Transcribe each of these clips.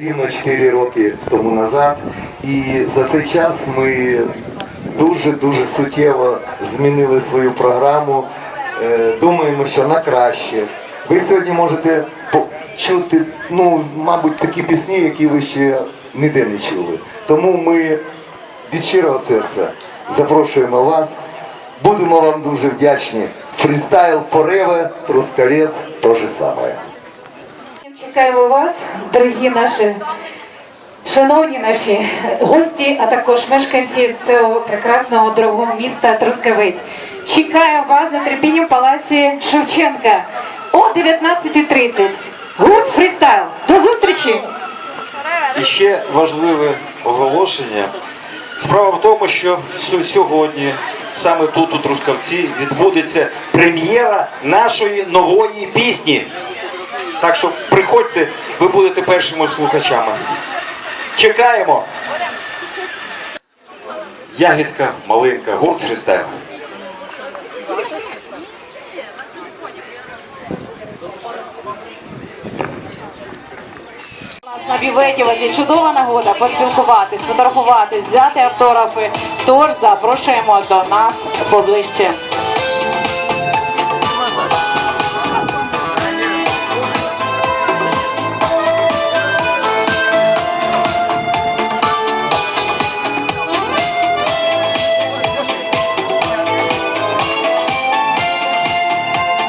Рівно 4 роки тому назад, і за цей час ми дуже-дуже суттєво змінили свою програму. Е, Думаємо, що на краще. Ви сьогодні можете почути, ну, мабуть, такі пісні, які ви ще ніде не чули. Тому ми від щирого серця запрошуємо вас. Будемо вам дуже вдячні. Фрістайл Forever, Трускавець, то же саме. Чекаємо вас, дорогі наші, шановні наші гості, а також мешканці цього прекрасного дорогого міста Трускавець. Чекаємо вас на терпінні в палаці Шевченка о 19.30. Гуд фрістайл. До зустрічі! І ще важливе оголошення. Справа в тому, що сьогодні, саме тут, у Трускавці, відбудеться прем'єра нашої нової пісні. Так що приходьте, ви будете першими слухачами. Чекаємо. Ягідка, малинка, гурт фрістайл. На бюветі у вас є чудова нагода поспілкуватись, фотографуватись, взяти автографи. Тож запрошуємо до нас поближче.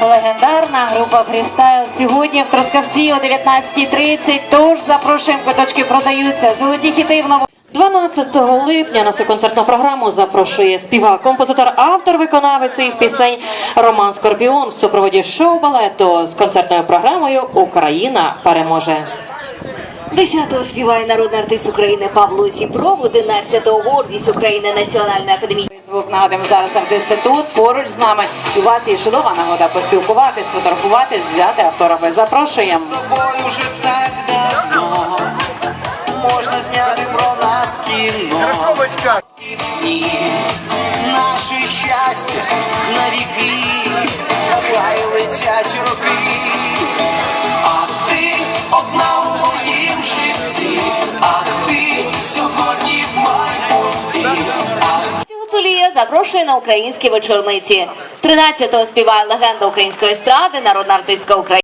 Легендарна група фрістайл сьогодні в Трускавці о 19.30. Тож запрошуємо, квиточки продаються. Золоті хіти в новому. 12 липня на цю концертну програму запрошує співак, композитор, автор, виконавець своїх пісень Роман Скорпіон в супроводі шоу-балету з концертною програмою Україна переможе. 10-го співає народний артист України Павло Зібров, 11-го гордість України Національної академії. Нагадуємо зараз артисти тут поруч з нами. І у вас є чудова нагода поспілкуватись, фотографуватись, взяти автографи. Запрошуємо. З тобою вже так давно можна зняти про нас кіно і в запрошує на українські вечорниці. 13-го співає легенда української естради, народна артистка України.